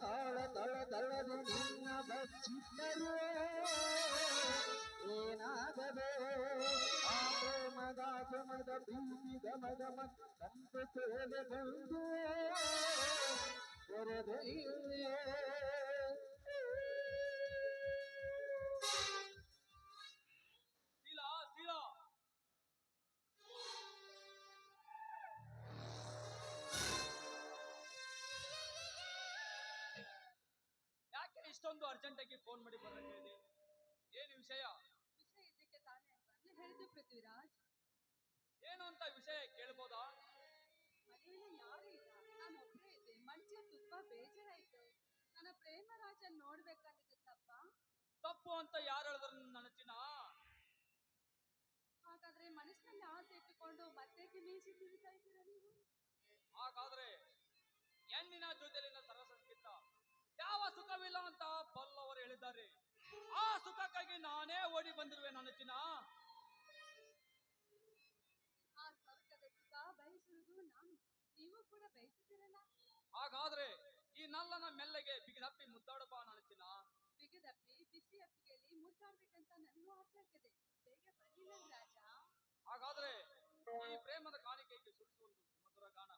ತಳ ತಳ ತಳದು ನಿನ್ನ ಬಚ್ಚಿಟ್ಟರು ಗಮದ ಪ್ರೀತಿ ಗಮ ಗಮ ಕಂಪು ತೇಲೆ ಬಂದು ಕೊರದೆ ಶೀಲಾ ಶೀಲಾ ಯಾಕೆ ಇಷ್ಟೊಂದು ಅರ್ಜೆಂಟ್ ಆಗಿ ಫೋನ್ ಮಾಡಿ ಬರಕ್ಕೆ ಇದೆ ಏನು ವಿಷಯ ವಿಷಯ ಇದಕ್ಕೆ ತಾನೇ ಅಂತ ನಾನು ಹೇಳಿದ್ದು ಪೃಥ್ವಿರಾಜ್ ಏನು ಅಂತ ವಿಷಯ ಕೇಳ್ಬೋದಾ? ಮನೆಯಲ್ಲಿ ಯಾರು ಇಲ್ಲ. ನಾನು ಒಬ್ಬಳೇ ಇದ್ದೆ. ಮನ್ಸಿಗೆ ತುಂಬಾ ಬೇಜಾರಾಯ್ತು. ನನ್ನ ಪ್ರೇಮರಾಜನ್ ನೋಡ್ಬೇಕಂದಿದ್ದು ತಪ್ಪ? ತಪ್ಪು ಅಂತ ಯಾರು ಹೇಳಿದ್ರು ನನ್ನ ಚಿನ್ನ ಹಾಗಾದ್ರೆ ಮನಸ್ಸಿನಲ್ಲಿ ಆಸೆ ಇಟ್ಟುಕೊಂಡು ಮತ್ತೆ ಮೀಸಿ ತಿರುಗ್ತಾ ಇದ್ದೀರಾ ನೀವು? ಹಾಗಾದ್ರೆ ಹೆಣ್ಣಿನ ಜೊತೆಲಿನ ಸರಸಕ್ಕಿಂತ ಯಾವ ಸುಖವಿಲ್ಲ ಅಂತ ಬಲ್ಲವರು ಹೇಳಿದ್ದಾರೆ. ಆ ಸುಖಕ್ಕಾಗಿ ನಾನೇ ಓಡಿ ಬಂದಿರುವೆ ನನ್ನ ಹಾಗಾದ್ರೆ ಈ ನಲ್ಲನ ಮೆಲ್ಲಗೆ ಬಿಗಿದಪ್ಪಿ ಮುದ್ದಾಡಬಾ ನನ್ನ ಬಿಗಿದಪ್ಪಿ ಬಿಸಿ ಅಪ್ಪಿಗೆಯಲ್ಲಿ ಮುದ್ದಾಡ್ಬೇಕಂತ ನನಗೂ ಆಸೆ ಬೇಗ ನನ್ ರಾಜ. ಹಾಗಾದ್ರೆ ಈ ಪ್ರೇಮದ ಕಾಣಿಕೆಗೆ ಸುರಿಸುವುದು ಮಧುರ ಗಾನ.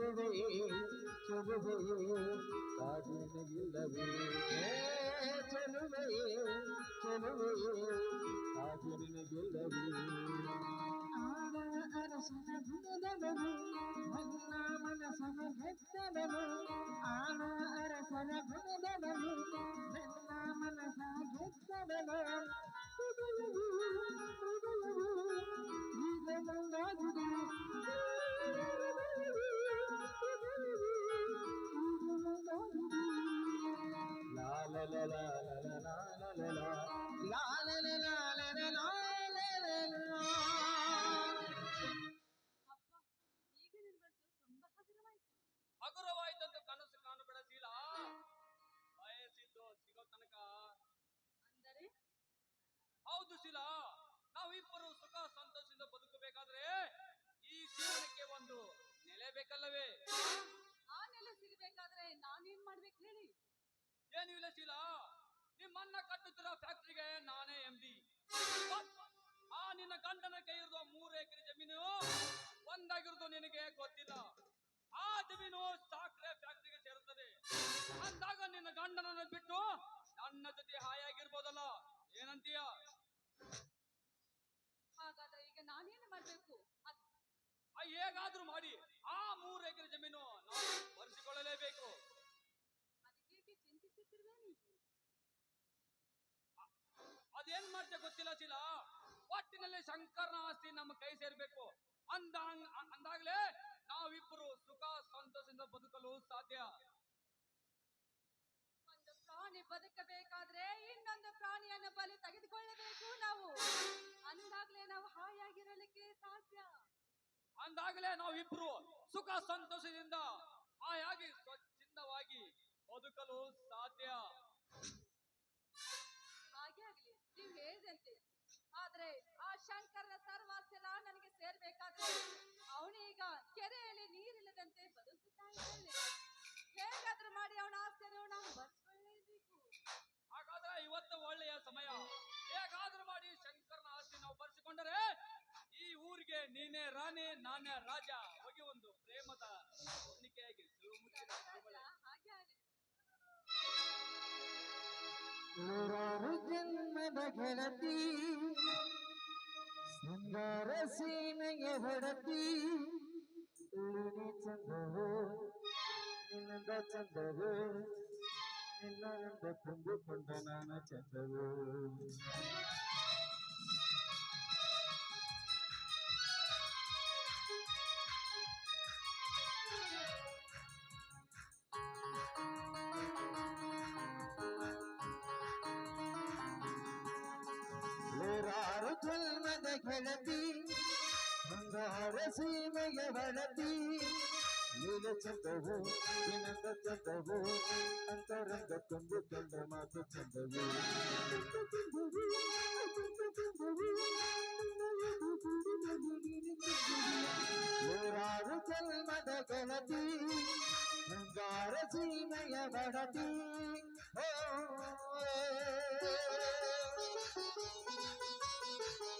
ಚಲುವೆ ಚಲುವೆ ಕಾಡಿನಗಿಲ್ಲವೇ ಚಲುವೆ ಚಲುವೆ ಕಾಡಿನಗಿಲ್ಲವೇ ಆಡ ಅರಸನ ಗುಣದವನು ನನ್ನ ಮನಸನ ಗೆದ್ದವನು ಆಡ ಅರಸನ ಗುಣದವನು ನನ್ನ ಮನಸ ಗೆದ್ದವನು ಹೃದಯವು ಹೃದಯವು ಈಗ ನಂದಾಗಿದೆ ಹಗುರವಾಯ್ತಂತ ಕನಸು ಕಾಣಬೇಡ ಬೆಳೆಸಿಲ್ಲ ಬಯಸಿದ್ದು ಸಿಗೋ ತನಕ. ಅಂದರೆ? ಹೌದು ಶೀಲಾ ನಾವಿಬ್ಬರು ಸುಖ ಸಂತೋಷದಿಂದ ಬದುಕಬೇಕಾದ್ರೆ ಈ ಜೀವನಕ್ಕೆ ಒಂದು ನೆಲೆ ಬೇಕಲ್ಲವೇ ಆ ನೆಲೆ ಸಿಗಬೇಕಾದ್ರೆ ನಾನೇನ್ ಮಾಡ್ಬೇಕು ಹೇಳಿ ಏನು ಇಲ್ಲ ಶೀಲ? ನಿಮ್ಮನ್ನ ಕಟ್ಟುತ್ತಿರೋ ಫ್ಯಾಕ್ಟ್ರಿಗೆ ನಾನೇ ಎಂ ಡಿ ಆ ನಿನ್ನ ಗಂಡನ ಕೈ ಇರುವ ಮೂರು ಎಕರೆ ಜಮೀನು ಒಂದಾಗಿರೋದು ನಿನಗೆ ಗೊತ್ತಿಲ್ಲ. ಆ ಜಮೀನು ಸಾಕ್ರೆ ಫ್ಯಾಕ್ಟ್ರಿಗೆ ಸೇರುತ್ತದೆ. ಅಂದಾಗ ನಿನ್ನ ಗಂಡನನ್ನು ಬಿಟ್ಟು ನನ್ನ ಜೊತೆ ಹಾಯಾಗಿರ್ಬೋದಲ್ಲ? ಏನಂತೀಯ? ಹಾಗಾದ್ರೆ ಈಗ ನಾನೇನು ಮಾಡ್ಬೇಕು? ಹೇಗಾದ್ರೂ ಮಾಡಿ. ಆ ಮೂರು ಎಕರೆ ಜಮೀನು ನಾವು ಬರೆಸಿಕೊಳ್ಳಲೇಬೇಕು ಅದಕ್ಕೆ ಚಿಂತಿಸುತ್ತಿರುವೆ ನೀವು ಅದೇನ್ ಗೊತ್ತಿಲ್ಲ ಚೀಲ ಒಟ್ಟಿನಲ್ಲಿ ಶಂಕರನ ಆಸ್ತಿ ನಮ್ಮ ಕೈ ಸೇರ್ಬೇಕು. ಅಂದ ಅಂದಾಗ್ಲೇ ನಾವಿಬ್ಬರು ಸುಖ ಸಂತೋಷದಿಂದ ಬದುಕಲು ಸಾಧ್ಯ. ಒಂದು ಪ್ರಾಣಿ ಬದುಕಬೇಕಾದ್ರೆ ಇನ್ನೊಂದು ಪ್ರಾಣಿಯನ್ನು ಬಲಿ ತೆಗೆದುಕೊಳ್ಳಬೇಕು ನಾವು. ಅಂದಾಗ್ಲೇ ನಾವು ಹಾಯಾಗಿರಲಿಕ್ಕೆ ಸಾಧ್ಯ. ಅಂದಾಗಲೇ ನಾವಿಬ್ರು ಸುಖ ಸಂತೋಷದಿಂದ ಹಾಯಾಗಿ ಸ್ವಚ್ಛಂದವಾಗಿ ಬದುಕಲು ಸಾಧ್ಯ ಹಾಗೆ ಆಗ್ಲಿ ನೀವು ಆದ್ರೆ ಆ ಶಂಕರನ ಸರ್ವಾಸೆಲ್ಲ ನನಗೆ ಸೇರ್ಬೇಕಾದ್ರೆ ಅವನೀಗ ಕೆರೆಯಲ್ಲಿ ನೀರಿಲ್ಲದಂತೆ ಬದುಕುತ್ತಾ ಹೇಗಾದ್ರೂ ಮಾಡಿ ಅವನ ಆಸ್ತಿಯನ್ನು ನಾವು ಬರ್ಸ್ಕೊಳ್ಳೇಬೇಕು ಹಾಗಾದ್ರೆ ಇವತ್ತು ಒಳ್ಳೆಯ ಸಮಯ. ಹೇಗಾದ್ರೂ ಮಾಡಿ ಶಂಕರನ ಆಸ್ತಿ ನಾವು ಬರ್ಸಿಕೊಂಡರೆ ಈ ಊರಿಗೆ ನೀನೇ ರಾಣಿ, ನಾನೇ ರಾಜ. ಹೋಗಿ ಒಂದು ಪ್ರೇಮದ ಹೊಂದಿಕೆಯಾಗಿ ಮುಚ್ಚಿದ ನೂರಾರು ಜನ್ಮದ ಗೆಳತಿ ಸುಂದರ ಸೀಮೆಗೆ ಹೊಡತಿ. ನೀನೆ ಚಂದವೋ ನಿನ್ನದ ಚಂದವೋ ನಿನ್ನ ತುಂಬಿಕೊಂಡ ನಾನು ಚಂದವು. ಜನ್ಮದ ಗೆಳತಿ ಬಂಗಾರ ಸೀಮೆಯ ಹೊಡತಿ ನೀಲ ಚಂದವು ನಿನ್ನದ ಚಂದವು ಅಂತರಂಗ ತುಂಬಿಕೊಂಡ ಮಾತು ಚಂದವು ನೂರಾರು ಜನ್ಮದ ಗೆಳತಿ ಬಂಗಾರ ಸೀಮೆಯ ಹೊಡತಿ ನಡೀರಿ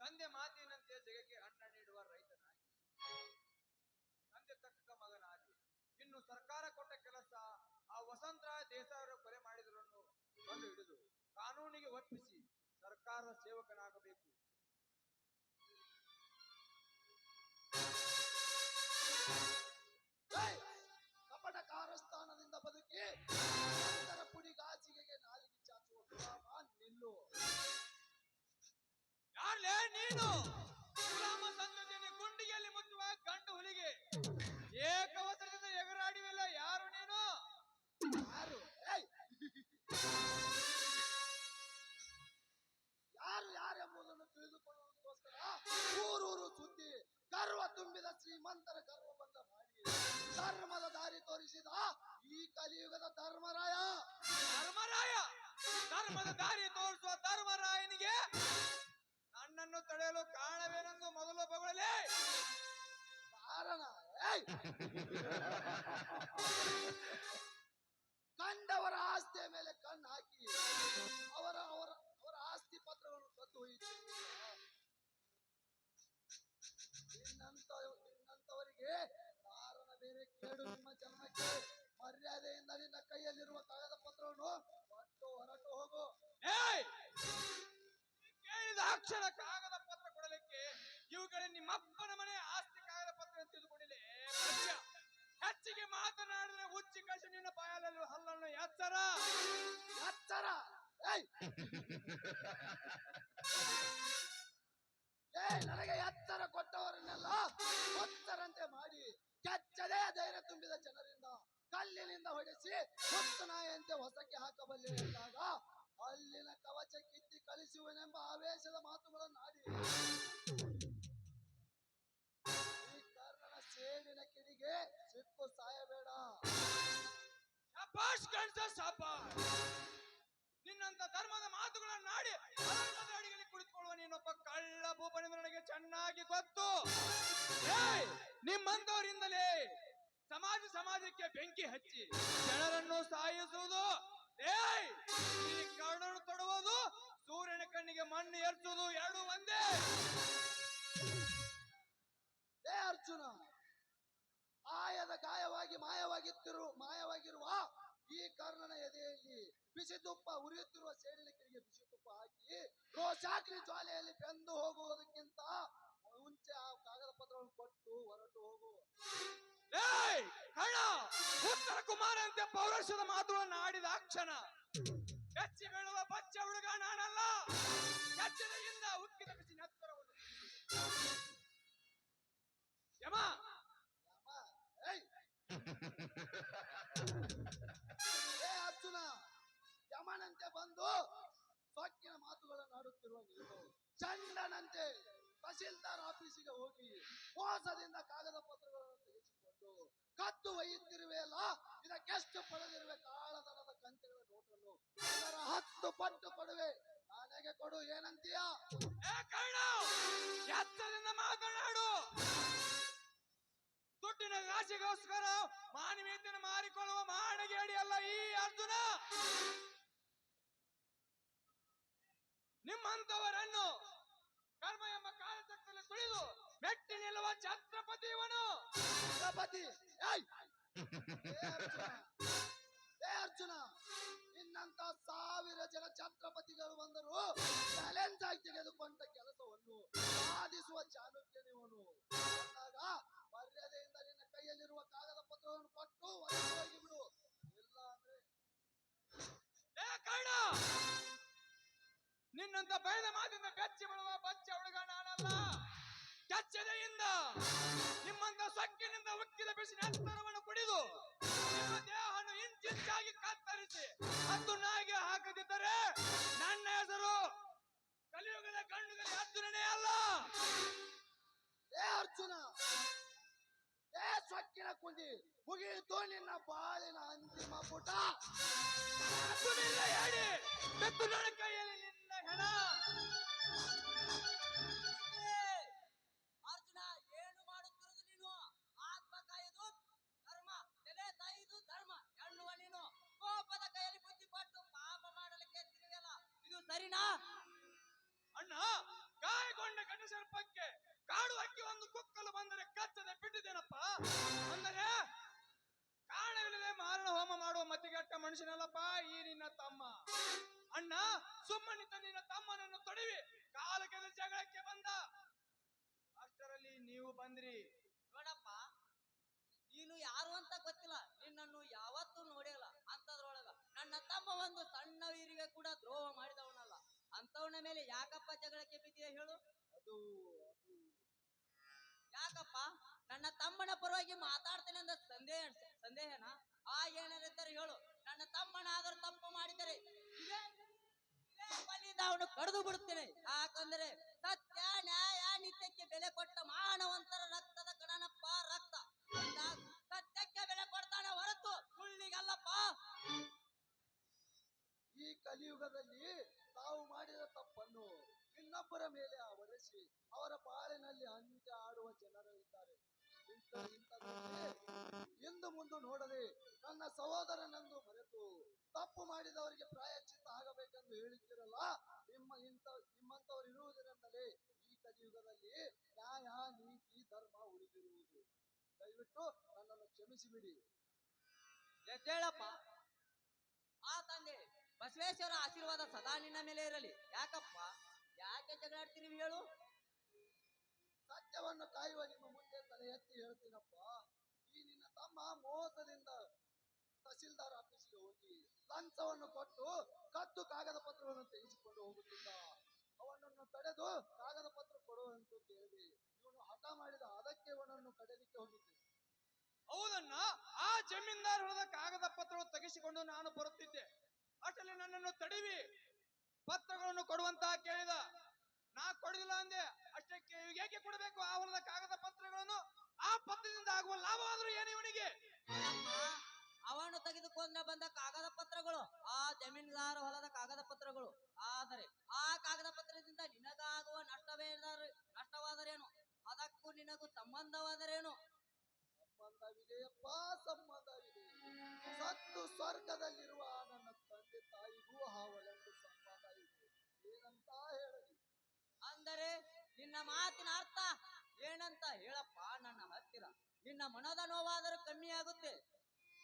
ತಂದೆ ಮಾತಿನಂತೆ ನೀನು ಗುಲಾಮ ಸಂತತಿಯನ್ನು ಮುಚ್ಚುವ ಗಂಡು ಹುಲಿಗೆ ಏಕವಸರದಿಂದ ಎಗರಾಡಿವೆಲ್ಲ ಯಾರು ನೀನು? ಯಾರು! ಯಾರು ಯಾರೆಂಬುದನ್ನು ತಿಳಿದುಕೊಳ್ಳುವುದಕ್ಕೋಸ್ಕರ ಊರೂರು ಸುದ್ದಿ, ಗರ್ವ ತುಂಬಿದ ಶ್ರೀಮಂತರ ಗರ್ವ ಬಂದ ಮಾಡಿ ಧರ್ಮದ ದಾರಿ ತೋರಿಸಿದ ಈ ಕಲಿಯುಗದ ಧರ್ಮರಾಯ. ಧರ್ಮರಾಯ! ಧರ್ಮದ ದಾರಿ ತೋರಿಸುವ ಧರ್ಮರಾಯನಿಗೆ ತಡೆಯಲು ಕಾರಣವೇನೆಂದು ಮೊದಲು ಬಗಳಲೇ ಕಾರಣ! ಕಂಡವರ ಆಸ್ತಿಯ ಮೇಲೆ ಕಣ್ಣು ಹಾಕಿ, ಅವರ ಅವರ ಆಸ್ತಿ ಪತ್ರವನ್ನು ಕದ್ದು ಹೋಯಿತು. ನಿನ್ನಂತ, ನಿನ್ನಂತವರಿಗೆ ಕಾರಣ ಬೇರೆ ಕೇಡು ನಿಮ್ಮ ಜನ್ಮಕ್ಕೆ ಮರ್ಯಾದೆಯಿಂದ ನಿನ್ನ ಕೈಯಲ್ಲಿರುವ ಕಾಗದ ಪತ್ರವನ್ನು ಕೊಟ್ಟು ಹೊರಟು ಹೋಗು. ಅಕ್ಷರ ಕಾಗದ ಪತ್ರ ಕೊಡಲಿಕ್ಕೆ ಇವುಗಳೇ ನಿಮ್ಮಪ್ಪನ ಮನೆ, ಆಸ್ತಿ ಕಾಗದ ಪತ್ರ ತಿಳಿದುಕೊಂಡಿದೆ ಹೆಚ್ಚಿಗೆ ಮಾತನಾಡಿದ್ರೆ ಹುಚ್ಚಿ ಕಸಿ ನಿನ್ನ ಬಾಯಲ್ಲೂ ಹಲ್ಲನ್ನು ಎಚ್ಚರ. ಎಚ್ಚರ. ಏಯ್. ನನಗೆ ಎತ್ತರ ಕೊಟ್ಟವರನ್ನೆಲ್ಲ ಒತ್ತರಂತೆ ಮಾಡಿ, ಕೆಚ್ಚದೇ ಧೈರ್ಯ ತುಂಬಿದ ಜನರಿಂದ, ಕಲ್ಲಿನಿಂದ ಹೊಡೆಸಿ, ಹೊತ್ತು ನಾಯಿಯಂತೆ ಹೊಸಕ್ಕೆ ಹಾಕಬಲ್ಲಿ ಎಂದಾಗ, ಅಲ್ಲಿನ ಕಳಿಸುವನೆಂಬ ಆವೇಶದ ಮಾತುಗಳನ್ನಾಡಿ ಈ ಕರ್ಣನ ಸೇಡಿನ ಕಿಡಿಗೆ ಸಿಕ್ಕು ಸಾಯಬೇಡ. ಶಪಾಷ್ ಕಣ್ಸ ಶಪಾಷ್ ನಿನ್ನಂತ ಧರ್ಮದ ಮಾತುಗಳನ್ನಾಡಿ ಧರ್ಮದ ಅಡಿಗೆಯಲ್ಲಿ ಕುಳಿತುಕೊಳ್ಳುವ ನೀನೊಬ್ಬ ಕಳ್ಳ ಭೂಪನೆಂದು ನನಗೆ ಚೆನ್ನಾಗಿ ಗೊತ್ತು. ಏಯ್! ನಿಮ್ಮಂತವರಿಂದಲೇ ಸಮಾಜ ಸಮಾಜಕ್ಕೆ ಬೆಂಕಿ ಹಚ್ಚಿ ಜನರನ್ನು ಸಾಯಿಸುವುದು. ಏಯ್, ಈ ತೊಡುವುದು ಸೂರ್ಯನ ಕಣ್ಣಿಗೆ ಮಣ್ಣು ಎರಚುವುದು ಎರಡು ಒಂದೇ. ಏ ಅರ್ಜುನ್, ಆಯದ ಗಾಯವಾಗಿ ಮಾಯವಾಗಿತ್ತಿರು, ಮಾಯವಾಗಿರುವ ಈ ಕರ್ಣನ ಎದೆಯಲ್ಲಿ ಬಿಸಿ ತುಪ್ಪ ಉರಿಯುತ್ತಿರುವ ಸೇಡಿಲಿಕ್ಕರಿಗೆ ಬಿಸಿ ತುಪ್ಪ ಹಾಕಿ ರೋಷಾಗ್ನಿ ಜ್ವಾಲೆಯಲ್ಲಿ ಬೆಂದು ಹೋಗುವುದಕ್ಕಿಂತ ಮುಂಚೆ ಆ ಕಾಗದ ಪತ್ರವನ್ನು ಕೊಟ್ಟು ಹೊರಟು ಹೋಗು. ಉತ್ತರ ಕುಮಾರ ಕುಮಾರಂತೆ ಪೌರುಷದ ಮಾತುಗಳನ್ನು ಆಡಿದ ಕ್ಷಣ. ಬೆಚ್ಚಿ ಬೀಳುವ ಬಚ್ಚ ಹುಡುಗ ನಾನಲ್ಲ. ಎಚ್ಚರಿಕೆಯಿಂದ ಉಕ್ಕಿದ ಬಿಸಿ ನೆತ್ತರವನ್ನು ಯಮ! ಏ ಅರ್ಜುನ, ಯಮನಂತೆ ಬಂದು ಸೊಕ್ಕಿನ ಮಾತುಗಳನ್ನು ಆಡುತ್ತಿರುವ ನೀನು ಚಂಡನಂತೆ ತಹಸೀಲ್ದಾರ್ ಆಫೀಸಿಗೆ ಹೋಗಿ ಮೋಸದಿಂದ ಕಾಗದ ಪತ್ರಗಳನ್ನು ತೆಗೆಸಿಕೊಂಡು ಕದ್ದು ಒಯ್ಯುತ್ತಿರುವೆಯಲ್ಲ, ಇದಕ್ಕೆಷ್ಟು ಪಡೆದಿರುವೆ ಏನಂತೀಯ? ಎತ್ತರದಿಂದ ಮಾತನಾಡು. ದುಡ್ಡಿನ ರಾಶಿಗೋಸ್ಕರ ಮಾನವೀಯತೆಯನ್ನು ಮಾರಿಕೊಳ್ಳುವ ಮಾಡಗೇಡಿ ಅಲ್ಲ ಈ ಅರ್ಜುನ. ನಿಮ್ಮಂತವರನ್ನು ಕರ್ಮ ಎಂಬ ಕಾಲಚಕ್ರದಲ್ಲಿ ತುಳಿದು ಮೆಟ್ಟಿ ನಿಲ್ಲುವ ಛತ್ರಪತಿ. ಇವನು ಛತ್ರಪತಿ ಏಯ್! ಏ ಅರ್ಜುನ. ನಿನ್ನಂತ ಸಾವಿರ ಜನ ಛತ್ರಪತಿಗಳು ಬಂದರು. ಚಾಲೆಂಜ್ ಆಗಿ ತೆಗೆದುಕೊಂಡ ಕೆಲಸವನ್ನು ಸಾಧಿಸುವ ಚಾಲುಕ್ಯನಿವನು ಅಂದಾಗ ಮರ್ಯಾದೆಯಿಂದ ನಿನ್ನ ಕೈಯಲ್ಲಿರುವ ಕಾಗದ ಪತ್ರವನ್ನು ಕೊಟ್ಟು ಹೋಗಿ ಬಿಡು. ಅಂದ್ರೆ ನಿನ್ನಂತ ಬಯದ ಮಾತಿಂದ ಕಚ್ಚಿ ಬಿಡುವ ಬಚ್ಚ ಹುಡುಗ ನಾನಲ್ಲ. ಕೆಚ್ಚದೆಯಿಂದ ನಿಮ್ಮಂತ ಸೊಕ್ಕಿನಿಂದ ಉಕ್ಕಿದ ಬಿಸಿ ಕುಡಿದು ಇಂಚಿಂಚಾಗಿ ಕತ್ತರಿಸಿ ಹತ್ತು ನಾಯಿಗೆ ಹಾಕದಿದ್ದರೆ ನನ್ನ ಹೆಸರು ಕಲಿಯುಗದ ಕಣ್ಣುಗಳ ಅರ್ಜುನನೇ ಅಲ್ಲ. ಏ ಅರ್ಜುನ, ಏ ಸೊಕ್ಕಿನ ಕುಂಡಿ ಮುಗಿಯಿತು ನಿನ್ನ ಬಾಳಿನ ಅಂತಿಮ ಪುಟ. ಹೇಳಿ ಬೆತ್ತು ನನ್ನ ಕೈಯಲ್ಲಿ ನಿನ್ನ ಹೆಣ. ಸರಿನಾ? ಅಣ್ಣ ಗಾಯಗೊಂಡ ಗಂಡು ಸರ್ಪಕ್ಕೆ ಕಾಡು ಹಕ್ಕಿ ಒಂದು ಕುಕ್ಕಲು ಬಂದರೆ ಕಚ್ಚದೆ ಬಿಟ್ಟಿದ್ದೇನಪ್ಪ? ಅಂದರೆ ಕಾಣವಿಲ್ಲದೆ ಮಾರಣ ಹೋಮ ಮಾಡುವ ಮತಿಗೆಟ್ಟ ಮನುಷ್ಯನಲ್ಲಪ್ಪ ಈ ನಿನ್ನ ತಮ್ಮ. ಅಣ್ಣ ಸುಮ್ಮನಿದ್ದ ನಿನ್ನ ತಮ್ಮನನ್ನು ತೊಡಿವಿ ಕಾಲಕ್ಕೆ ಜಗಳಕ್ಕೆ ಬಂದ. ಅಷ್ಟರಲ್ಲಿ ನೀವು ಬಂದ್ರಿ. ನೋಡಪ್ಪ ನೀನು ಯಾರು ಅಂತ ಗೊತ್ತಿಲ್ಲ ನಿನ್ನನ್ನು ಯಾವತ್ತೂ ನೋಡಿಲ್ಲ ಅಂತದ್ರೊಳಗ ನನ್ನ ತಮ್ಮ ಒಂದು ಸಣ್ಣ ವೀರಿಗೆ ಕೂಡ ದ್ರೋಹ ಮಾಡಿದವನಲ್ಲ ಅಂತವನ ಮೇಲೆ ಯಾಕಪ್ಪ ಜಗಳಕ್ಕೆ ಬಿದ್ದಿಯ ಹೇಳು? ಅದು ಯಾಕಪ್ಪ? ನನ್ನ ತಮ್ಮನ ಪರವಾಗಿ ಮಾತಾಡ್ತೇನೆ ಅಂದ ಸಂದೇಹ ಸಂದೇಹನ? ಆ ಏನಾರಿದ್ದಾರೆ ಹೇಳು. ನನ್ನ ತಮ್ಮನಾದರೂ ತಪ್ಪು ಮಾಡಿದರೆ ಅವನು ಕಡಿದು ಬಿಡುತ್ತೇನೆ. ಯಾಕಂದ್ರೆ ಸತ್ಯ ನ್ಯಾಯ ನಿತ್ಯಕ್ಕೆ ಬೆಲೆ ಕೊಟ್ಟ ಮಾನವಂತರ ರಕ್ತದ ಕಣನಪ್ಪ ರಕ್ತ. ಸತ್ಯಕ್ಕೆ ಬೆಲೆ ಕೊಡ್ತಾನೆ ಹೊರತು ಸುಳ್ಳಿಗಲ್ಲಪ್ಪ. ಈ ಕಲಿಯುಗದಲ್ಲಿ ತಾವು ಮಾಡಿದ ತಪ್ಪನ್ನು ಇನ್ನೊಬ್ಬರ ಮೇಲೆ ಆವರಿಸಿ ಅವರ ಬಾಳಿನಲ್ಲಿ ಅಂತ್ಯ ಆಡುವ ಜನರು ಇದ್ದಾರೆ. ಎಂದು ಮುಂದೆ ನೋಡದೆ ನನ್ನ ಸಹೋದರನಂದು ಮರೆತು ತಪ್ಪು ಮಾಡಿದವರಿಗೆ ಪ್ರಾಯಶ್ಚಿತ್ತ ಆಗಬೇಕೆಂದು ಹೇಳಿದ್ದೀರಲ್ಲ? ನಿಮ್ಮ ಇಂಥ ನಿಮ್ಮಂತವರು ಇರುವುದರಿಂದಲೇ ಈ ಕಲಿಯುಗದಲ್ಲಿ ನ್ಯಾಯ, ನೀತಿ, ಧರ್ಮ ಉಳಿದಿರುವುದು. ದಯವಿಟ್ಟು ನನ್ನನ್ನು ಕ್ಷಮಿಸಿಬಿಡಿ. ಆ ತಂದೆ ಬಸವೇಶ್ವರ ಆಶೀರ್ವಾದ ಸದಾ ನಿನ್ನ ಮೇಲೆ ಇರಲಿ. ಯಾಕಪ್ಪ? ಯಾಕೆ ಜಗಳಾಡ್ತೀರಿ ಹೇಳು? ಸತ್ಯವನ್ನು ಕಾಯುವ ನಿಮ್ಮ ಮುಂದೆ ತಲೆ ಎತ್ತಿ ಹೇಳ್ತೀನಪ್ಪ. ಈ ನಿನ್ನ ತಮ್ಮ ಮೋಸದಿಂದ ತಹಸೀಲ್ದಾರ್ ಆಫೀಸಿಗೆ ಹೋಗಿ ಲಂಚವನ್ನು ಕೊಟ್ಟು ಕದ್ದು ಕಾಗದ ಪತ್ರವನ್ನು ತೆಗೆಸಿಕೊಂಡು ಹೋಗುತ್ತಿದ್ದ. ಅವನನ್ನು ತಡೆದು ಕಾಗದ ಪತ್ರ ಕೊಡುವಂತ ಕೇಳಿದೆ. ಇವನು ಹಠ ಮಾಡಿದ ಅದಕ್ಕೆ ಇವನನ್ನು ಕಡೆಯಲಿಕ್ಕೆ ಹೋಗಿದ್ದೆ. ಹೌದನ್ನ ಆ ಜಮೀನ್ದಾರ್ ಹೊಡೆದ ಕಾಗದ ಪತ್ರ ತೆಗೆಸಿಕೊಂಡು ನಾನು ಬರುತ್ತಿದ್ದೆ. ಅಷ್ಟರಲ್ಲಿ ನನ್ನನ್ನು ತಡಿವಿ. ಪತ್ರಗಳನ್ನು ಕೊಡುವಂತ ಕೇಳಿದ. ನಾ ಕೊಡಲಿಲ್ಲ ಅಂದೆ. ಅಷ್ಟಕ್ಕೆ ಏಕೆ ಕೊಡಬೇಕು? ಆ ಹೊಲದ ಕಾಗದ ಪತ್ರಗಳನ್ನು? ಆ ಪತ್ರದಿಂದ ಆಗುವ ಲಾಭವಾದ್ರೂ ಏನು ಇವನಿಗೆ ಅವನು ತೆಗೆದುಕೊಂಡ ಬಂದ ಕಾಗದ ಪತ್ರಗಳು ಆ ಜಮೀನ್ದಾರ ಹೊಲದ ಕಾಗದ ಪತ್ರಗಳು. ಆದರೆ ಆ ಕಾಗದ ಪತ್ರದಿಂದ ನಿನಗಾಗುವ ನಷ್ಟವೇ ನಷ್ಟವಾದರೇನು ಅದಕ್ಕೂ ನಿನಗೂ ಸಂಬಂಧವಾದರೇನು ಸಂಬಂಧವಿದೆಯಪ್ಪ ಸಂಬಂಧವಿದೆ. ಸತ್ತು ಸ್ವರ್ಗದಲ್ಲಿರುವ ನಿನ್ನ ಮಾತಿನ ಅರ್ಥ ಏನಂತ ಹೇಳಪ್ಪ ನನ್ನ ಹತ್ತಿರ. ನಿನ್ನ ಮನದ ನೋವಾದರೂ ಕಮ್ಮಿ ಆಗುತ್ತೆ.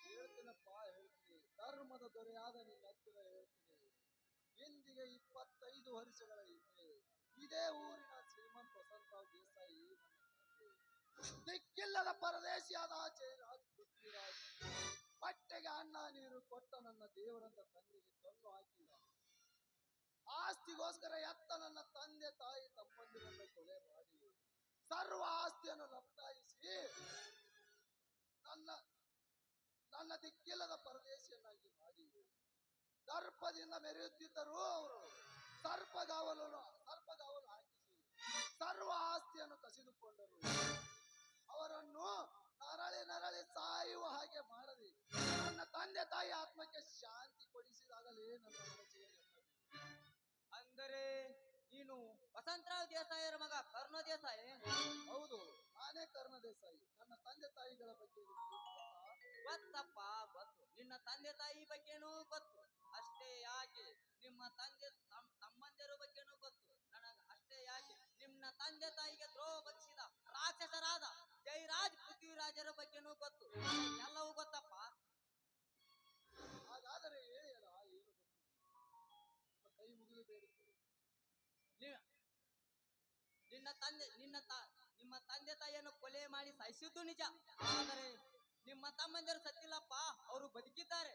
ಹೇಳ್ತೀನಪ್ಪ, ಹೇಳ್ತೀನಿ. ಧರ್ಮದ ದೊರೆಯಾದ ನಿನ್ನ ಹತ್ತಿರ ಹೇಳ್ತೀನಿ. ಇಂದಿಗೆ ಇಪ್ಪತ್ತೈದು ವರ್ಷಗಳ ಹಿಂದೆ ಇದೇ ಊರಿನ ಶ್ರೀಮಂತ ವಸಂತರಾವ್ ದೇಸಾಯಿ ನನ್ನ ತಂದೆ. ದಿಕ್ಕಿಲ್ಲದ ಪರದೇಶಿಯಾದ ಜಯರಾಜ್ ಪೃಥ್ವಿರಾಜ್. ಬಟ್ಟೆಗೆ ಅನ್ನ ನೀರು ಕೊಟ್ಟ ನನ್ನ ದೇವರಂತ ತಂದೆಗೆ ಆಸ್ತಿಗೋಸ್ಕರ ಎತ್ತ ನನ್ನ ತಂದೆ ತಾಯಿ ತಮ್ಮಂದಿರನ್ನು ಕೊಲೆ ಮಾಡಿ ಸರ್ವ ಆಸ್ತಿಯನ್ನು ಲಪ್ಟಾಯಿಸಿ ನನ್ನ ನನ್ನ ದಿಕ್ಕಿಲ್ಲದ ಪರದೇಶಿಯನ್ನಾಗಿ ಮಾಡಿ ದರ್ಪದಿಂದ ಮೆರೆಯುತ್ತಿದ್ದರು ಅವರು ಸರ್ಪಗಾವಲನ್ನು ಸರ್ಪಗಾವಲು ಹಾಕಿಸಿ ಸರ್ವ ಆಸ್ತಿಯನ್ನು ಕಸಿದುಕೊಂಡರು. ಅವರನ್ನು ನರಳಿ ನರಳಿ ಸಾಯುವ ಹಾಗೆ ಮಾಡದೆ ನನ್ನ ತಂದೆ ತಾಯಿ ಆತ್ಮಕ್ಕೆ ಶಾಂತಿ ಕೊಡಿಸಿದಾಗಲೇ ನನ್ನ ಮನಸ್ಸಿಗೆ ಅಂದರೆ ನೀನು ವಸಂತರಾವ್ ದೇಸಾಯಿಯರ ಮಗ ಕರ್ಣ ದೇಸಾಯಿ? ಹೌದು. ನಾನೇ ಕರ್ಣ ದೇಸಾಯಿ. ನನ್ನ ತಂದೆ ತಾಯಿಗಳ ಬಗ್ಗೆ ನಿಮಗೆ ಗೊತ್ತಾ? ಗೊತ್ತಪ್ಪ ಗೊತ್ತು. ನಿನ್ನ ತಂದೆ ತಾಯಿ ಬಗ್ಗೆನೂ ಗೊತ್ತು. ಅಷ್ಟೇ ಯಾಕೆ? ನಿಮ್ಮ ತಂದೆ ತಮ್ ತಮ್ಮಂದಿರ ಬಗ್ಗೆನೂ ಗೊತ್ತು. ನನಗ ಅಷ್ಟೇ ಯಾಕೆ? ನಿಮ್ಮ ತಂದೆ ತಾಯಿಗೆ ದ್ರೋಹ ಬಗೆಸಿದ ರಾಕ್ಷಸರಾದ ಜೈರಾಜ್ ಪೃಥ್ವಿರಾಜರ ಬಗ್ಗೆನೂ ಗೊತ್ತು. ಎಲ್ಲವೂ ಗೊತ್ತಪ್ಪ. ಹಾಗಾದರೆ ಹೇಳಲ್ಲ ಏನು ನಿಮ್ಮ ಕೈ ಮುಗಿದು ನಿ- ನಿನ್ನ ತಂದೆ, ನಿನ್ನ ತ ನಿಮ್ಮ ತಂದೆ ತಾಯಿಯನ್ನು ಕೊಲೆ ಮಾಡಿ ಸಾಯಿಸಿದ್ದು ನಿಜ. ಆದರೆ ನಿಮ್ಮ ತಮ್ಮಂದಿರು ಸತ್ತಿಲ್ಲಪ್ಪ, ಅವರು ಬದುಕಿದ್ದಾರೆ.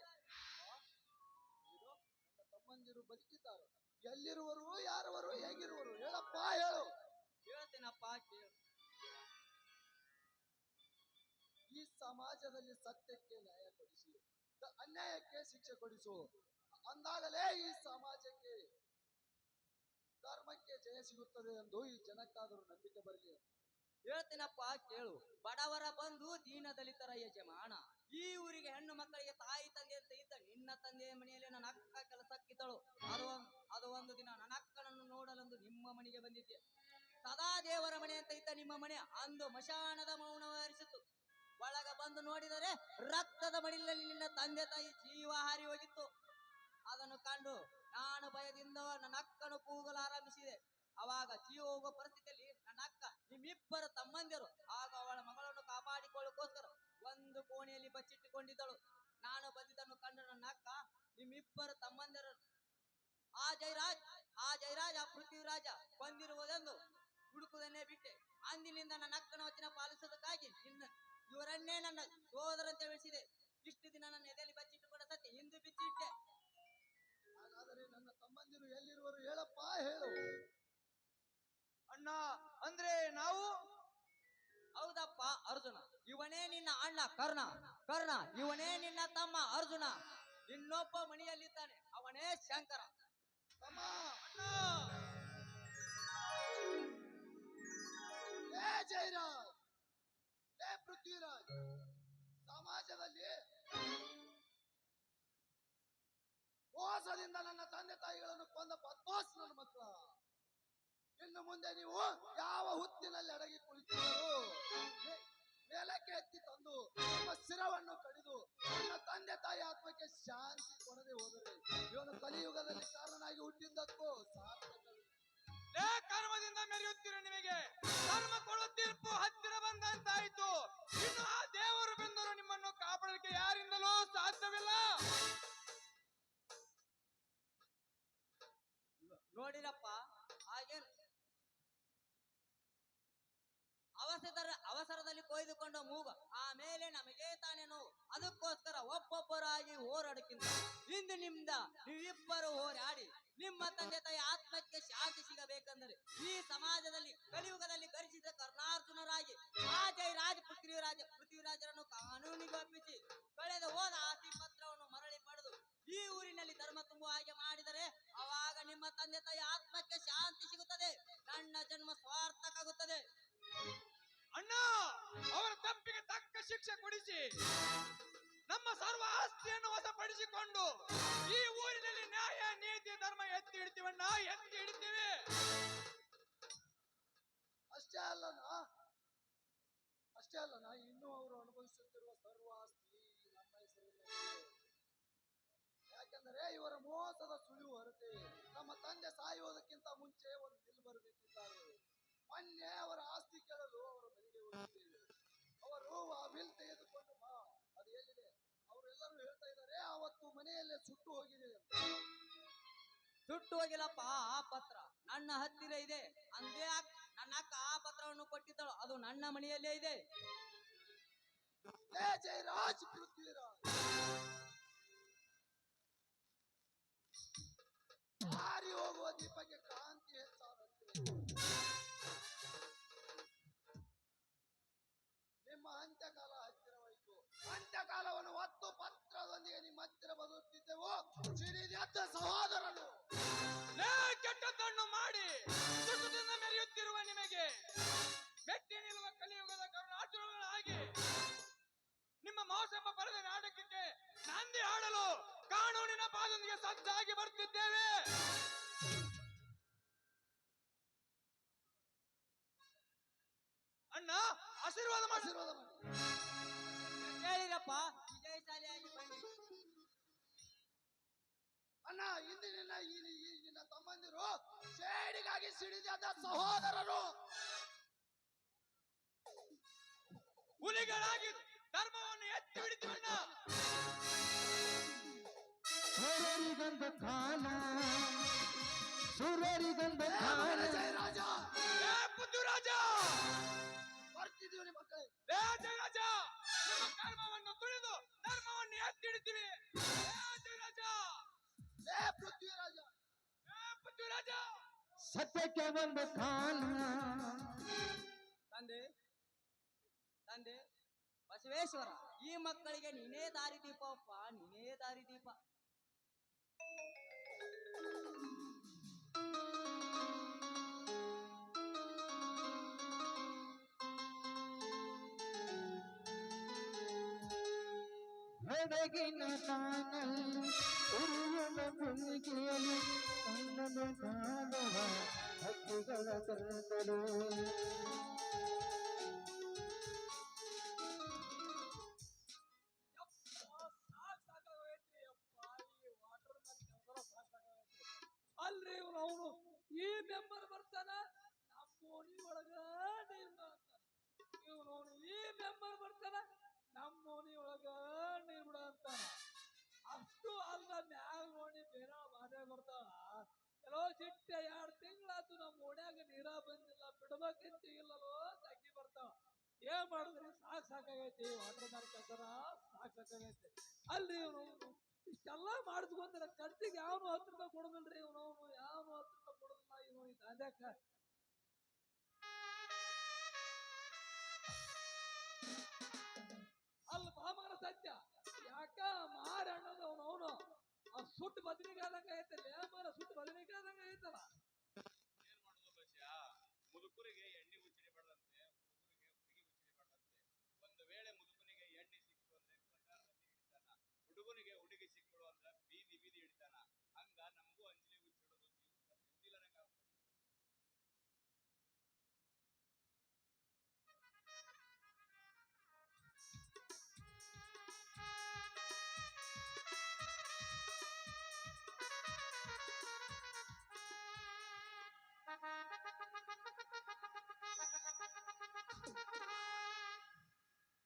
ತಮ್ಮಂದಿರು ಬದುಕಿದ್ದಾರೆ. ಎಲ್ಲಿರುವರು, ಯಾರವರು, ಹೇಗಿರುವರು? ಹೇಳಪ್ಪ, ಹೇಳು. ಹೇಳ್ತೇನಪ್ಪ, ಕೇಳು. ಈ ಸಮಾಜದಲ್ಲಿ ಸತ್ಯಕ್ಕೆ ನ್ಯಾಯ ಕೊಡಿಸಿ ಅನ್ಯಾಯಕ್ಕೆ ಶಿಕ್ಷೆ ಕೊಡಿಸು. ಅಂದಾಗಲೇ ಈ ಸಮಾಜಕ್ಕೆ ಧರ್ಮಕ್ಕೆ ಜಯ ಸಿಗುತ್ತದೆ ಎಂದು ಈ ಜನಕ್ಕಾದರೂ ನಂಬಿಕೆ ಬರಲಿ ಹೇಳ್ತೀನಪ್ಪ, ಕೇಳು. ಬಡವರ ಬಂದು ದೀನ ದಲಿತರ ಯಜಮಾನ. ಈ ಊರಿಗೆ ಹೆಣ್ಣು ಮಕ್ಕಳಿಗೆ ತಾಯಿ ತಂದೆ ಅಂತ ಇದ್ದ ನಿನ್ನ ತಂದೆಯ ಮನೆಯಲ್ಲಿ ನನ್ನ ಅಕ್ಕ ಕೆಲಸಕ್ಕಿದ್ದಳು. ಅದು ಅದು ಒಂದು ದಿನ ನನ್ನ ಅಕ್ಕನನ್ನು ನೋಡಲೆಂದು ನಿಮ್ಮ ಮನೆಗೆ ಬಂದಿದ್ದೆ. ಸದಾ ದೇವರ ಮನೆ ಅಂತ ಇದ್ದ ನಿಮ್ಮ ಮನೆ ಅಂದು ಮಶಾನದ ಮೌನವರಿಸಿತು ಒಳಗ ಬಂದು ನೋಡಿದರೆ ರಕ್ತದ ಮಡಿಲಲ್ಲಿ ನಿನ್ನ ತಂದೆ ತಾಯಿ ಜೀವ ಹಾರಿ ಹೋಗಿತ್ತು. ಅದನ್ನು ಕಂಡು ನಾನು ಭಯದಿಂದ ನನ್ನ ಅಕ್ಕನು ಕೂಗಲಾರಂಭಿಸಿದೆ ಅವಾಗ ಜೀವ ಹೋಗುವ ಪರಿಸ್ಥಿತಿಯಲ್ಲಿ ನನ್ನ ಅಕ್ಕ, ನಿಮ್ಮಿಬ್ಬರ ತಮ್ಮಂದಿರು, ಆಗ ಅವಳ ಮಗಳನ್ನು ಕಾಪಾಡಿಕೊಳ್ಳೋಕೋಸ್ಕರ ಒಂದು ಕೋಣೆಯಲ್ಲಿ ಬಚ್ಚಿಟ್ಟುಕೊಂಡಿದ್ದಳು. ನಾನು ಬಂದಿದ್ದನ್ನು ಕಂಡು ನನ್ನ ಅಕ್ಕ, ನಿಮ್ಮಿಬ್ಬರ ತಮ್ಮಂದಿರು, ಆ ಜಯರಾಜ್, ಆ ಜಯರಾಜ ಪೃಥ್ವಿರಾಜ ಬಂದಿರುವುದೆಂದು ಹುಡುಕುವುದನ್ನೇ ಬಿಟ್ಟೆ. ಅಂದಿನಿಂದ ನನ್ನ ಅಕ್ಕನ ವಚನ ಪಾಲಿಸೋದಕ್ಕಾಗಿ ನಿನ್ನ ಇವರನ್ನೇ ನನ್ನ ಸೋದರಂತೆ ಬೆಳೆಸಿದೆ ಇಷ್ಟು ದಿನ ನನ್ನ ಎದೆಯಲ್ಲಿ ಬಚ್ಚಿಟ್ಟುಕೊಂಡ ಸತ್ಯ ಇಂದು ಬಿಚ್ಚಿಟ್ಟೆ. ತಮ್ಮಂದಿರು ಹೇಳಪ್ಪ ಹೇಳು. ಅಣ್ಣ ಅಂದ್ರೆ ನಾವು? ಹೌದಪ್ಪ ಅರ್ಜುನ. ಇವನೇ ನಿನ್ನ ಅಣ್ಣ ಕರ್ಣ. ಕರ್ಣ ಇವನೇ ನಿನ್ನ ತಮ್ಮ ಅರ್ಜುನ. ಇನ್ನೊಬ್ಬ ಮಣಿಯಲ್ಲಿದ್ದಾನೆ ಅವನೇ ಶಂಕರ. ತಮ್ಮ ಅಣ್ಣ! ಏ ಜೈರಾಜ್ ಏ ಪೃಥ್ವಿರಾಜ್! ಸಮಾಜದಲ್ಲಿ ಮೋಸದಿಂದ ನನ್ನ ತಂದೆ ತಾಯಿಗಳನ್ನು ಕೊಂದ ಬದ್ಮಾಸ್ ನನ್ನ ಮಕ್ಕಳ. ಇನ್ನು ಮುಂದೆ ನೀವು ಯಾವ ಹುತ್ತಿನಲ್ಲಿ ಅಡಗಿ ಕುಳಿತಿದ್ದರು ಮೇಲಕ್ಕೆ ಎತ್ತಿ ತಂದು ನಿಮ್ಮ ಶಿರವನ್ನು ಕಡಿದು ನನ್ನ ತಂದೆ ತಾಯಿ ಆತ್ಮಕ್ಕೆ ಶಾಂತಿ ಕೊಡದೆ ಹೋದರೆ ಇವನು ಕಲಿಯುಗದಲ್ಲಿ ಕಾರಣನಾಗಿ ಹುಟ್ಟಿದ್ದಕ್ಕೂ ಸಾರ್ಥಕ ಕರ್ಮದಿಂದ ಮೆರೆಯುತ್ತೀರ ನಿಮಗೆ? ಕರ್ಮ ಕೊಡುವ ತೀರ್ಪು ಹತ್ತಿರ ಬಂದಂತಾಯ್ತು. ಇನ್ನು ಆ ದೇವರು ಬೆಂದರು ನಿಮ್ಮನ್ನು ಕಾಪಾಡಲಿಕ್ಕೆ ಯಾರಿಂದಲೂ ಸಾಧ್ಯವಿಲ್ಲ. ನೋಡಿರಪ್ಪ ಹಾಗೇನು ಅವಸರ ಅವಸರದಲ್ಲಿ ಕೊಯ್ದುಕೊಂಡ ಮೂಗ ಆಮೇಲೆ ನಮಗೆ ತಾನೇ ನೋವು. ಅದಕ್ಕೋಸ್ಕರ ಒಬ್ಬೊಬ್ಬರಾಗಿ ಹೋರಾಡಕ್ಕಿಂತ ಇಂದು ನಿಮ್ದ ನೀವಿಬ್ಬರು ಹೋರಾಡಿ, ನಿಮ್ಮ ತಂದೆ ತಾಯಿ ಆತ್ಮಕ್ಕೆ ಶಾಂತಿ ಸಿಗಬೇಕೆಂದರೆ ಈ ಸಮಾಜದಲ್ಲಿ, ಕಲಿಯುಗದಲ್ಲಿ ಗರಿಸಿದ ಕರ್ಣಾರ್ಜುನರಾಗಿ ರಾಜ ಪೃಥ್ವಿರಾಜ, ಪೃಥ್ವಿರಾಜರನ್ನು ಕಾನೂನಿಗೆ ಒಪ್ಪಿಸಿ, ಕಳೆದು ಹೋದ ಆಸ್ತಿ ಪಡೆದು ಈ ಊರಿನಲ್ಲಿ ಧರ್ಮ ತುಂಬುವ ಹಾಗೆ ಮಾಡಿದರೆ ಅವಾಗ ನಿಮ್ಮ ತಂದೆ ತಾಯಿ ಆತ್ಮಕ್ಕೆ ಶಾಂತಿ ಸಿಗುತ್ತದೆ ನನ್ನ ಜನ್ಮ ಸ್ವಾರ್ಥಕ್ಕಾಗುತ್ತದೆ ಅಣ್ಣ ಅವರ ತಪ್ಪಿಗೆ ತಕ್ಕ ಶಿಕ್ಷೆ ಕೊಡಿಸಿ ನಮ್ಮ ಸರ್ವ ಆಸ್ತಿಯನ್ನು ವಶಪಡಿಸಿಕೊಂಡು ಈ ಊರಿನಲ್ಲಿ ನ್ಯಾಯ ನೀತಿ ಧರ್ಮ ಎತ್ತಿ ಹಿಡಿತೀವಣ್ಣ ಎತ್ತಿ ಹಿಡಿತೀವಿ. ಅಷ್ಟೇ ಅಲ್ಲನ ಅಷ್ಟೇ ಅಲ್ಲನ ಇನ್ನೂ ಅವರು ಅನುಭವಿಸುತ್ತಿರುವ ಸರ್ವ ಆಸ್ತಿ ನಮ್ಮ ಹೆಸರಿನಲ್ಲಿ ಆದರೆ ಇವರ ಮೋಸದ ಸುಳಿವು ಹೊರತೆ ನಮ್ಮ ತಂದೆ ಸಾಯುವುದಕ್ಕಿಂತ ಮುಂಚೆ ಒಂದು ಬಿಲ್ ಬರಬೇಕಿದ್ದಾರೆ ಮೊನ್ನೆ ಅವರ ಆಸ್ತಿ ಕೇಳಲು ಅವರ ಮನೆಗೆ ಹೋಗಿದ್ದೇವೆ ಅವರು ಆ ಬಿಲ್ ತೆಗೆದುಕೊಂಡು ಬಾ ಅದು ಎಲ್ಲಿದೆ? ಅವರೆಲ್ಲರೂ ಹೇಳ್ತಾ ಇದ್ದಾರೆ ಅವತ್ತು ಮನೆಯಲ್ಲೇ ಸುಟ್ಟು ಹೋಗಿದೆ ಸುಟ್ಟು ಹೋಗಿಲ್ಲಪ್ಪ ಆ ಪತ್ರ ನನ್ನ ಹತ್ತಿರ ಇದೆ. ಅಂದ್ರೆ ನನ್ನ ಅಕ್ಕ ಆ ಪತ್ರವನ್ನು ಕೊಟ್ಟಿದ್ದಳು ಅದು ನನ್ನ ಮನೆಯಲ್ಲೇ ಇದೆ. ಜಯ ರಾಜ್ ಪೃಥ್ವಿರಾಜ್. ದೀಪಕ್ಕೆ ಕಾಂತಿ ಹೆಚ್ಚಾದಂತೆ ನಿಮ್ಮ ಅಂತ್ಯಕಾಲ ಹತ್ತಿರವಾಯಿತು. ಅಂತ್ಯಕಾಲವನ್ನು ಒತ್ತು ಪತ್ರದೊಂದಿಗೆ ನಿಮ್ಮ ಹತ್ತಿರ ಬರುತ್ತಿದ್ದೆವು. ಸಿಡಿದೆದ್ದ ಸಹೋದರನು ಕೆಟ್ಟ ಕೆಟ್ಟದ್ದನ್ನು ಮಾಡಿ. ದುಷ್ಟದಿಂದ ಮೆರೆಯುತ್ತಿರುವ ನಿಮಗೆ. ಮೆಟ್ಟಿ ನಿಲ್ಲುವ ಕಲಿಯುಗದ ಕರುಣಾಚರಣಾಗಿ ನಿಮ್ಮ ಮೋಸ ಎಂಬ ಪರದೆ ನಾಟಕಕ್ಕೆ ನಾಂದಿ ಹಾಡಲು ಕಾನೂನಿನ ಪಾದೊಂದಿಗೆ ಸಜ್ಜಾಗಿ ಬರ್ತಿದ್ದೇವೆ. ಆಶೀರ್ವಾದ ಮಾಡಿ. ಆಶೀರ್ವಾದ ಮಾಡಿ. ಹೇಳಿರಪ್ಪ ವಿಜಯಶಾಲಿಯಾಗಿ ಬನ್ನಿ. ಅಣ್ಣ ಇಂದಿನಿಂದ ಈ ಈ ನಿನ್ನ ತಮ್ಮಂದಿರು ಸೇಡಿಗಾಗಿ ಸಿಡಿದಾದ ಸಹೋದರರು. ಹುಲಿಗಳಾಗಿ ಧರ್ಮವನ್ನು ಎತ್ತಿ ಹಿಡಿತೀವಣ್ಣ ಸೂರರಿಗೊಂದು ಕಾಲ ಸೂರರಿಗೊಂದು ಕಾಲ. ಜಯರಾಜ. ಏ ಪುತ್ತೂರಾಜ ಜಯರಾಜ ನಿಮ್ಮ ಕರ್ಮವನ್ನು ತುಳಿದು ಧರ್ಮವನ್ನು ಎತ್ತಿ ಹಿಡಿತೀವಿ ಏ ಜಯರಾಜ ಏ ಪೃಥ್ವಿರಾಜ. ಏ ಪುತ್ತೂರಾಜ ಸತ್ಯಕ್ಕೆ ಒಂದು ಕಾಲ ತಂದೆ ತಂದೆ ಬಸವೇಶ್ವರ ಈ ಮಕ್ಕಳಿಗೆ ನೀನೇ ದಾರಿ ದೀಪಪ್ಪ ನೀನೇ ದಾರಿದೀಪ. ಬೆಳಗಿನ ತಾನಲ್ಲಿ ಉರಿಯುವ ಬೆಂಕಿಯಲ್ಲಿ ಕಣ್ಣನ್ನು ಕಾಣುವ ಹಕ್ಕಿಗಳ ತಂದರು ನೀರ್ ಅಷ್ಟು ಅಲ್ಲ ಮ್ಯಾಗ ನೋಡಿ ಬೇರೆ ಬಾಧೆ ಬರ್ತಾಳ ಕೆಲವು ಚಿಟ್ಟ ಎರಡು ತಿಂಗಳಾತು ನಮ್ಮ ಓಣ್ಯಾಗ ನೀರ ಬಂದಿಲ್ಲ ಬಿಡ್ಬೇಕಂತ ಇಲ್ಲವೋ ತಗ್ಗಿ ಬರ್ತಾವ. ಏನ್ ಮಾಡಿದ್ರಿ? ಸಾಕ್ ಸಾಕಾಗೈತಿ ವಾಟರ್ ಮಾರ್ಕ್ ಕೆಲಸನ ಸಾಕ್ ಸಾಕಾಗೈತಿ. ಅಲ್ರಿ ಇವನು? ಇಷ್ಟೆಲ್ಲ ಮಾಡಿಸ್ಕೊಂಡ್ರೆ ಖರ್ಚಿಗೆ ಯಾವನು ಹತ್ತು ರೂಪಾಯಿ ಕೊಡೋದಿಲ್ರಿ ಇವನು? ಯಾವ ಯಾವನು ಹತ್ತು ರೂಪಾಯಿ ಕೊಡೋದಿಲ್ಲ ಇವನು ಈ ಸುಟ್ಟು ಬದನಿಗಾದಂಗ ಐತಲ್ಲ ಮರ ಸುಟ್ಟು ಬದನಿಗಾದಂಗ ಐತಲ್ಲ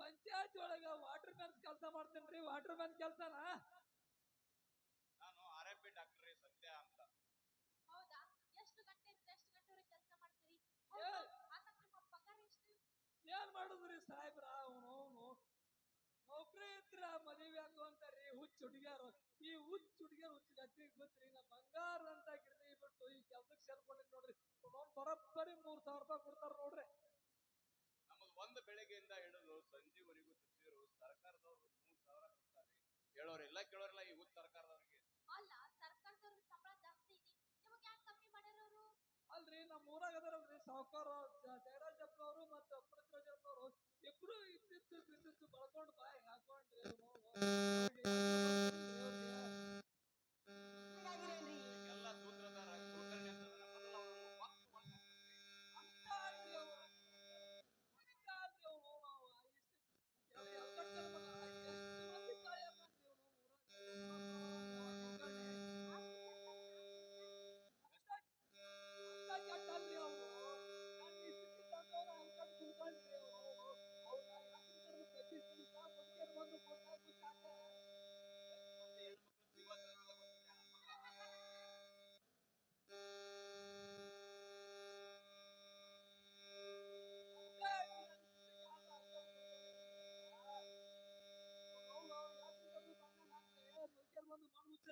ಪಂಚಾಯತ್ ಒಳಗ ವಾಟರ್ ಮ್ಯಾನ್ ಕೆಲಸ ಮಾಡ್ತೇನ್ರಿ ವಾಟರ್ ಮ್ಯಾನ್ ಕೆಲಸನ? ನಾನು ಆರ್ ಎಫ್ ಡಾಕ್ಟರ್ ರೀ ಸತ್ಯ ಅಂತ. ಹೌದಾ? ಎಷ್ಟು ಗಂಟೆಯಿಂದ ಎಷ್ಟು ಗಂಟೆವರೆಗೆ ಕೆಲಸ ಮಾಡ್ತೀರಿ? ಏ. ಹೌದು ಅಂದಾಗ ನಿಮ್ಮ ಪಗಾರ ಎಷ್ಟು? ಏನ್ ಮಾಡುದ್ರಿ ಸಾಹೇಬ್ರ? ಅವನು ಅವನು. ನೌಕರಿ ಇದ್ರ ಮದುವೆ ಆಗು ಅಂತಾರ್ರಿ ಹುಚ್ಚ ಹುಡುಗ್ಯಾರು. ಈ ಹುಚ್ಚ ಹುಡುಗ್ಯಾರ ಹುಚ್ಚ ಗತಿ ಗೊತ್ತ್ರಿ ನಾ ಬಂಗಾರ ಅಂತ ಗಿರ್ನಿ ಬಿಟ್ಟು ಈ ಕೆಲ್ಸಕ್ಕೆ ಸೇರ್ಕೊಂಡಿದ್ ನೋಡ್ರಿ. ಬರೋಬ್ಬರಿ ಮೂರ್ ಸಾವಿರ ರೂಪಾಯಿ ಕೊಡ್ತಾರ ನೋಡ್ರಿ. ನಮ್ಮದು ಒಂದು ಬೆಳಗ್ಗೆಯಿಂದ ಹಿಡಿದು ಸಂಜೆವರೆಗೂ ಚುಚ್ಚಿದ್ರು ಕೊಡ್ತಾರೆ. ಹೇಳೋರಿಲ್ಲ ಕೇಳೋರಿಲ್ಲ ಈ ಉತ್ತರ ಸರ್ಕಾರದವ್ರಿಗೆ. ಅಲ್ಲ ಸರ್ಕಾರದವ್ರಿಗೆ ಸಂಬಳ ಜಾಸ್ತಿ ಇದೆ. ನಿಮಗೆ ಯಾಕೆ ಕಮ್ಮಿ ಮಾಡ್ಯಾರ ಅವರು ಅಲ್ರಿ ನಮ್ಮ ಊರಾಗ ಅದಾರಲ್ರಿ ಸಾವುಕಾರ ಜಯರಾಜಪ್ಪನವರು ಮತ್ತು ಪೃಥ್ವಿರಾಜಪ್ಪನವರು ಇಬ್ರು ಇತ್ತಿತ್ತು ಬಳ್ಕೊಂಡು ಬಾಯಿ ಹಾಕೊಂಡ್ರಿ.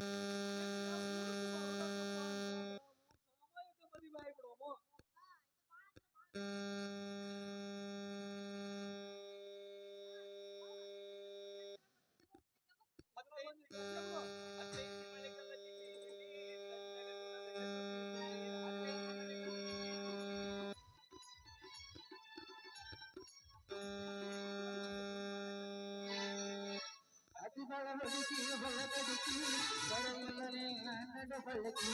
Música ನನ್ನಡ ಬಳಕೆ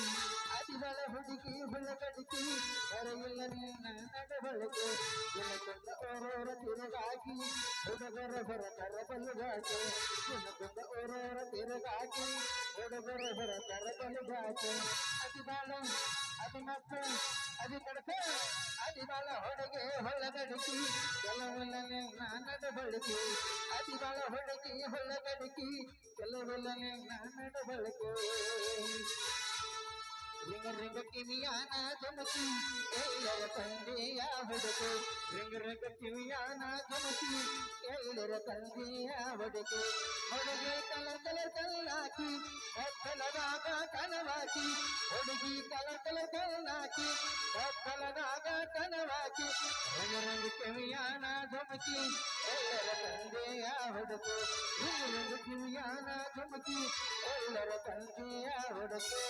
ಅತಿ ಬಳ ಹುಡುಗಿ ಹೊಳಗಡಿಕಿ ಬರೆಯಿಲ್ಲನೆ ನನ್ನಡ ಬಳಕೆ ಜನಕೊಂಡ ಓರೋರ ತಿರುಗಾಗಿ ಹುಡುಗರ ಹೊರತರ ಬಲುಗಾಟೆ ಜನಕೊಂಡ ಓರೋರ ತಿರುಗಾಗಿ ಹುಡುಗರ ಹೊರತರ ಬಲುಗಾಟೆ ಅತಿ ಬಾಳ ಅತಿ ಮಕ್ಕ ಅದಿಬಾಲ ಕಡಕೆ ಹೊಡಗೆ ಹೊಳಗಡಿಕಿ ಕೆಲವೆಲ್ಲನೆ ನಾನಡ ಬಳಕೆ ಅತಿ ಬಾಳ ಹೊಡಗಿ ಹೊಳಗಡಿಕಿ ಕೆಲವೆಲ್ಲನೆ ನಾನಡ ಬಳಕೆ ರಿಂಗ ರಿಂಗ ಕಿವಿಯಾನ ಜಮಕಿ ಎಲ್ಲರ ತಂದೆಯ ಹುಡುಕು ರಿಂಗ ರಿಂಗ ಕಿವಿಯಾನ ಜಮಕಿ ಎಲ್ಲರ ತಂದೆಯ ಹುಡುಕು ಹುಡುಗಿ ತಲ ತಲ, ತಲ್ಲಾಕಿ. ಒತ್ತಲದಾಗ ಕನವಾಕಿ. ಹುಡುಗಿ ತಲ ತಲ, ತಲ್ಲಾಕಿ. ಒತ್ತಲದಾಗ ಕನವಾಕಿ. ರಂಗ ರಂಗ ಕಿವಿಯಾನ ಜಮಕಿ ಎಲ್ಲರ ತಂದೆಯ ಹುಡುಕು ರಿಂಗ ರಂಗ ಕಿವಿಯಾನ ಜಮಕಿ ಎಲ್ಲರ ತಂದೆಯ ಹುಡುಕು